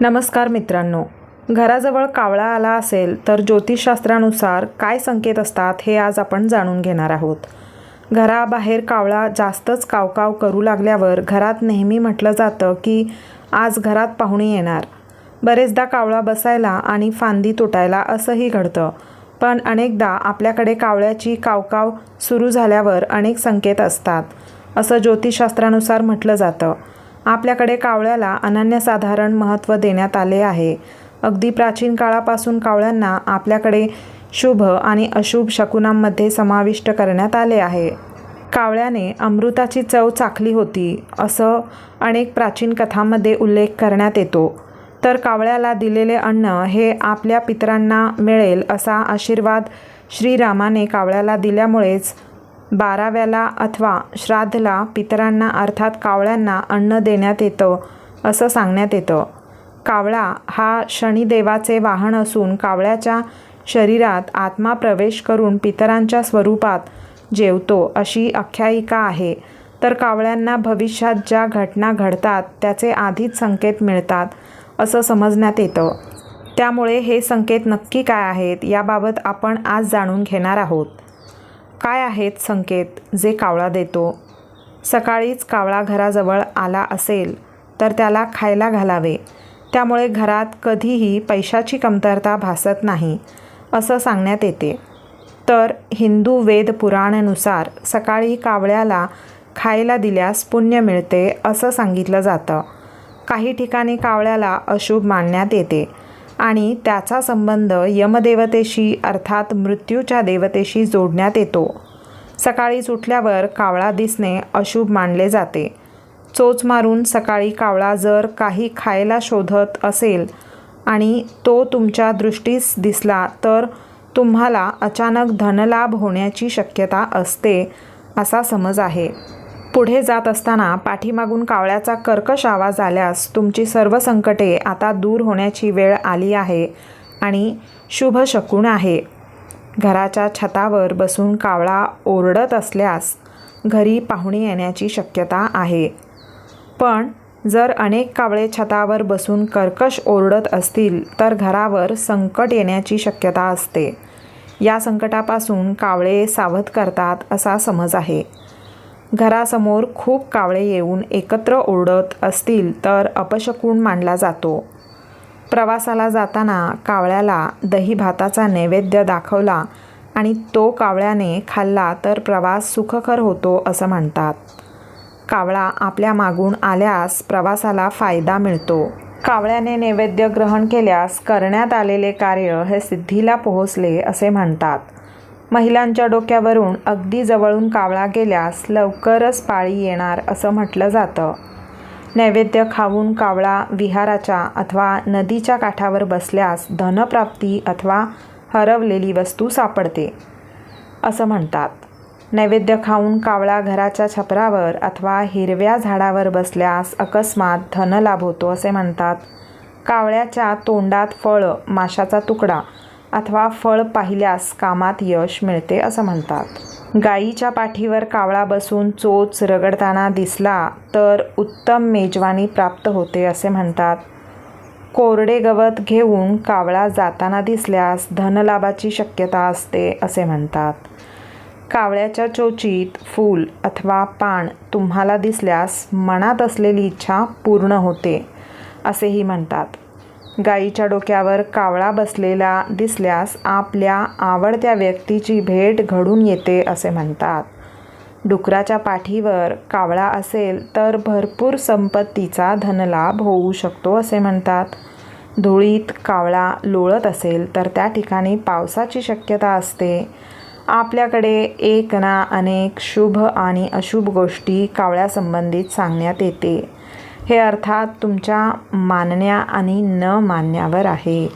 नमस्कार मित्रांनो. घराजवळ कावळा आला असेल तर ज्योतिषशास्त्रानुसार काय संकेत असतात हे आज आपण जाणून घेणार आहोत. घराबाहेर कावळा जास्तच कावकाव करू लागल्यावर घरात नेहमी म्हटलं जातं की आज घरात पाहुणे येणार. बरेचदा कावळा बसायला आणि फांदी तुटायला असंही घडतं. पण अनेकदा आपल्याकडे कावळ्याची कावकाव सुरू झाल्यावर अनेक संकेत असतात असं ज्योतिषशास्त्रानुसार म्हटलं जातं. आपल्याकडे कावळ्याला अनन्यसाधारण महत्त्व देण्यात आले आहे. अगदी प्राचीन काळापासून कावळ्यांना आपल्याकडे शुभ आणि अशुभ शकुनांमध्ये समाविष्ट करण्यात आले आहे. कावळ्याने अमृताची चव चाखली होती असं अनेक प्राचीन कथांमध्ये उल्लेख करण्यात येतो. तर कावळ्याला दिलेले अन्न हे आपल्या पितरांना मिळेल असा आशीर्वाद श्रीरामाने कावळ्याला दिल्यामुळेच बाराव्याला अथवा श्राद्धला पितरांना अर्थात कावळ्यांना अन्न देण्यात येतं असं सांगण्यात येतं. कावळा हा शनिदेवाचे वाहन असून कावळ्याच्या शरीरात आत्मा प्रवेश करून पितरांच्या स्वरूपात जेवतो अशी आख्यायिका आहे. तर कावळ्यांना भविष्यात ज्या घटना घडतात त्याचे आधीच संकेत मिळतात असं समजण्यात येतं. त्यामुळे हे संकेत नक्की काय आहेत याबाबत आपण आज जाणून घेणार आहोत. काय आहेत संकेत जे कावळा देतो? सकाळीच कावळा घराजवळ आला असेल तर त्याला खायला घालावे. त्यामुळे घरात कधीही पैशाची कमतरता भासत नाही असं सांगण्यात येते. तर हिंदू वेद पुराणानुसार सकाळी कावळ्याला खायला दिल्यास पुण्य मिळते असं सांगितलं जातं. काही ठिकाणी कावळ्याला अशुभ मानण्यात येते. आणि त्याचा संबंध यमदेवतेशी अर्थात मृत्यूच्या देवतेशी जोडण्यात येतो. सकाळीच उठल्यावर कावळा दिसणे अशुभ मानले जाते. चोच मारून सकाळी कावळा जर काही खायला शोधत असेल आणि तो तुमच्या दृष्टीस दिसला तर तुम्हाला अचानक धनलाभ होण्याची शक्यता असते असा समज आहे. पुढे जात असताना पाठीमागून कावळ्याचा कर्कश आवाज आल्यास तुमची सर्व संकटे आता दूर होण्याची वेळ आली आहे आणि शुभ शकून आहे. घराच्या छतावर बसून कावळा ओरडत असल्यास घरी पाहुणे येण्याची शक्यता आहे. पण जर अनेक कावळे छतावर बसून कर्कश ओरडत असतील तर घरावर संकट येण्याची शक्यता असते. या संकटापासून कावळे सावध करतात असा समज आहे. घरासमोर खूप कावळे येऊन एकत्र ओरडत असतील तर अपशकून मानला जातो. प्रवासाला जाताना कावळ्याला दही भाताचा नैवेद्य दाखवला आणि तो कावळ्याने खाल्ला तर प्रवास सुखकर होतो असं म्हणतात. कावळा आपल्या मागून आल्यास प्रवासाला फायदा मिळतो. कावळ्याने नैवेद्य ग्रहण केल्यास करण्यात आलेले कार्य हे सिद्धीला पोहोचले असे म्हणतात. महिलांच्या डोक्यावरून अगदी जवळून कावळा गेल्यास लवकरच पाळी येणार असं म्हटलं जातं. नैवेद्य खाऊन कावळा विहाराच्या अथवा नदीच्या काठावर बसल्यास धनप्राप्ती अथवा हरवलेली वस्तू सापडते असं म्हणतात. नैवेद्य खाऊन कावळा घराच्या छपरावर अथवा हिरव्या झाडावर बसल्यास अकस्मात धनलाभ होतो असे म्हणतात. कावळ्याच्या तोंडात फळ माशाचा तुकडा अथवा फळ पाहिल्यास कामात यश मिळते असं म्हणतात. गाईच्या पाठीवर कावळा बसून चोच रगडताना दिसला तर उत्तम मेजवानी प्राप्त होते असे म्हणतात. कोरडे गवत घेऊन कावळा जाताना दिसल्यास धनलाभाची शक्यता असते असे म्हणतात. कावळ्याच्या चोचीत फूल अथवा पान तुम्हाला दिसल्यास मनात असलेली इच्छा पूर्ण होते असेही म्हणतात. गाईच्या डोक्यावर कावळा बसलेला दिसल्यास आपल्या आवडत्या व्यक्तीची भेट घडून येते असे म्हणतात. डुकराच्या पाठीवर कावळा असेल तर भरपूर संपत्तीचा धनलाभ होऊ शकतो असे म्हणतात. धुळीत कावळा लोळत असेल तर त्या ठिकाणी पावसाची शक्यता असते. आपल्याकडे एक ना अनेक शुभ आणि अशुभ गोष्टी कावळ्यासंबंधित सांगण्यात येते. हे अर्थात तुमच्या मानण्या आणि न मानण्यावर आहे.